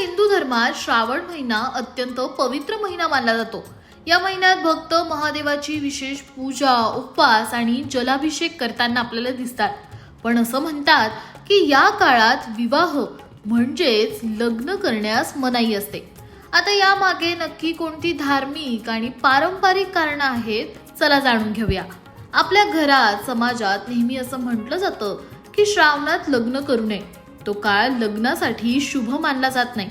हिंदू धर्मात श्रावण महिना अत्यंत पवित्र महिना मानला जातो. या महिन्यात भक्त महादेवाची विशेष पूजा उपवास आणि जलाभिषेक करताना आपल्याला दिसतात. पण असं म्हणतात की या काळात विवाह म्हणजेच लग्न करण्यास मनाई असते. आता यामागे नक्की कोणती धार्मिक आणि पारंपरिक कारणं आहेत चला जाणून घेऊया. आपल्या घरात समाजात नेहमी असं म्हटलं जातं की श्रावणात लग्न करू नये. तो काळ लग्नासाठी शुभ मानला जात नाही.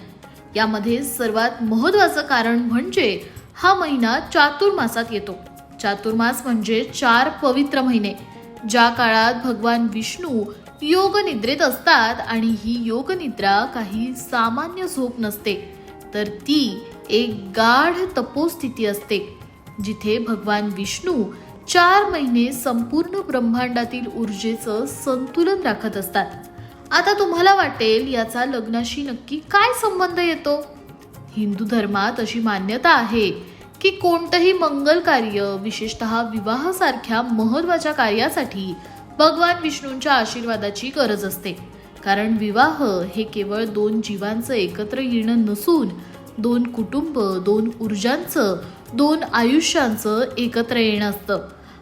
यामध्ये सर्वात महत्वाचं कारण म्हणजे हा महिना चातुर्मासात येतो. चातुर्मास म्हणजे चार पवित्र महिने ज्या काळात भगवान विष्णू योग निद्रेत असतात आणि ही योग निद्रा काही सामान्य झोप नसते तर ती एक गाढ तपोस्थिती असते जिथे भगवान विष्णू चार महिने संपूर्ण ब्रह्मांडातील ऊर्जेचं संतुलन राखत असतात. आता तुम्हाला वाटेल याचा लग्नाशी नक्की काय संबंध येतो? हिंदू धर्मात अशी मान्यता आहे की कोणतंही मंगल कार्य विशेषतः विवाहासारख्या महत्त्वाच्या कार्यासाठी भगवान विष्णूंच्या आशीर्वादाची गरज असते. कारण विवाह हे केवळ दोन जीवांचं एकत्र येणं नसून दोन कुटुंब दोन ऊर्जांचं दोन आयुष्यांचं एकत्र येणं असतं.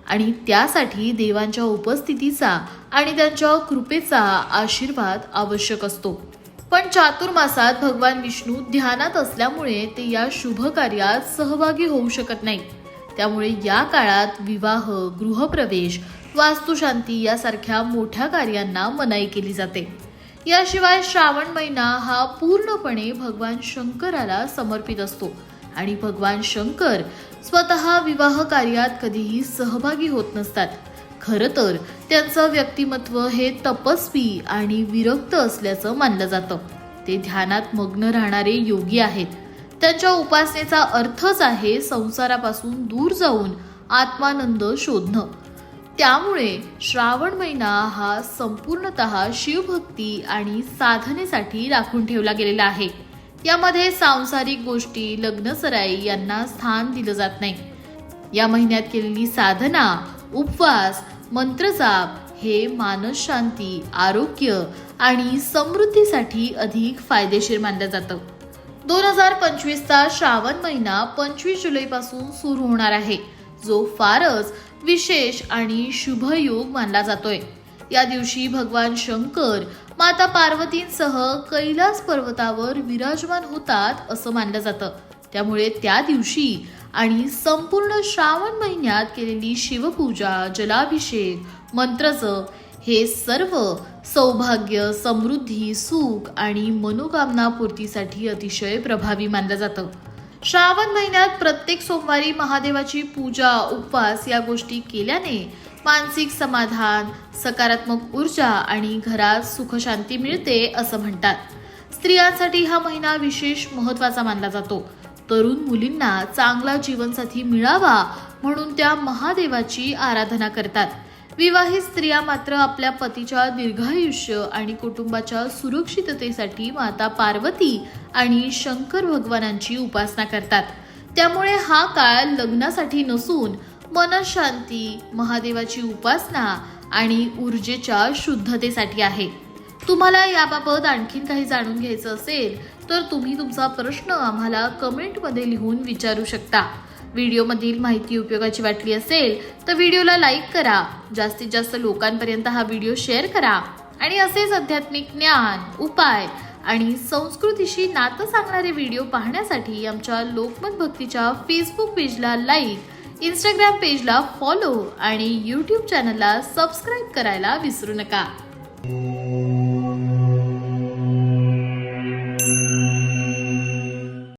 आणि त्यासाठी देवांच्या उपस्थितीचा आणि त्यांच्या कृपेचा आशीर्वाद आवश्यक असतो. पण चातुर्मासात भगवान विष्णू ध्यानात असल्यामुळे ते या शुभ कार्यात सहभागी होऊ शकत नाही. त्यामुळे या काळात विवाह गृहप्रवेश वास्तुशांती यासारख्या मोठ्या कार्यांना मनाई केली जाते. याशिवाय श्रावण महिना हा पूर्णपणे भगवान शंकराला समर्पित असतो. आणि भगवान शंकर स्वतः विवाह कार्यात कधीही सहभागी होत नसतात. खरं तर त्यांचं व्यक्तिमत्व हे तपस्वी आणि विरक्त असल्याचं मानलं जातं. ते ध्यानात मग्न राहणारे योगी आहेत. त्यांच्या उपासनेचा अर्थच आहे संसारापासून दूर जाऊन आत्मानंद शोधणं. त्यामुळे श्रावण महिना हा संपूर्णत शिवभक्ती आणि साधनेसाठी राखून ठेवला गेलेला आहे. यामध्ये सांसारिक गोष्टी लग्नसराई यांना स्थान दिलं जात नाही. या महिन्यात केलेली साधना उपवास मंत्रजाप हे मानस शांती आरोग्य आणि समृद्धीसाठी अधिक फायदेशीर मानलं जातं. दोन हजार पंचवीसचा श्रावण महिना पंचवीस जुलैपासून सुरू होणार आहे जो फारच विशेष आणि शुभयोग मानला जातोय. या दिवशी भगवान शंकर माता पार्वतींसह कैलास पर्वतावर विराजमान होतात असं मानलं जातं. त्यामुळे त्या दिवशी आणि संपूर्ण श्रावण महिन्यात केलेली शिवपूजा जलाभिषेक मंत्रजप हे सर्व सौभाग्य समृद्धी सुख आणि मनोकामना पूर्तीसाठी अतिशय प्रभावी मानलं जातं. श्रावण महिन्यात प्रत्येक सोमवारी महादेवाची पूजा उपवास या गोष्टी केल्याने मानसिक समाधान सकारात्मक ऊर्जा आणि घरात सुखशांती मिळते असं म्हणतात. स्त्रियांसाठी हा महिना विशेष महत्त्वाचा मानला जातो. तरुण मुलींना चांगला जीवनसाथी मिळावा म्हणून त्या महादेवाची आराधना करतात. विवाहित स्त्रिया मात्र आपल्या पतीच्या दीर्घायुष्य आणि कुटुंबाच्या सुरक्षिततेसाठी माता पार्वती आणि शंकर भगवानांची उपासना करतात. त्यामुळे हा काळ लग्नासाठी नसून मनशांती महादेवाची उपासना आणि ऊर्जेच्या शुद्धतेसाठी आहे. तुम्हाला याबाबत आणखीन काही जाणून घ्यायचं असेल तर तुम्ही तुमचा प्रश्न आम्हाला कमेंटमध्ये लिहून विचारू शकता. व्हिडिओमधील माहिती उपयोगाची वाटली असेल तर व्हिडिओला लाईक करा. जास्तीत जास्त लोकांपर्यंत हा व्हिडिओ शेअर करा. आणि असेच आध्यात्मिक ज्ञान उपाय आणि संस्कृतीशी नातं सांगणारे व्हिडिओ पाहण्यासाठी आमच्या लोकमत भक्तीच्या फेसबुक पेजला लाईक इंस्टाग्राम पेजला फॉलो आणि यूट्यूब चॅनलला सबस्क्राईब करायला विसरू नका.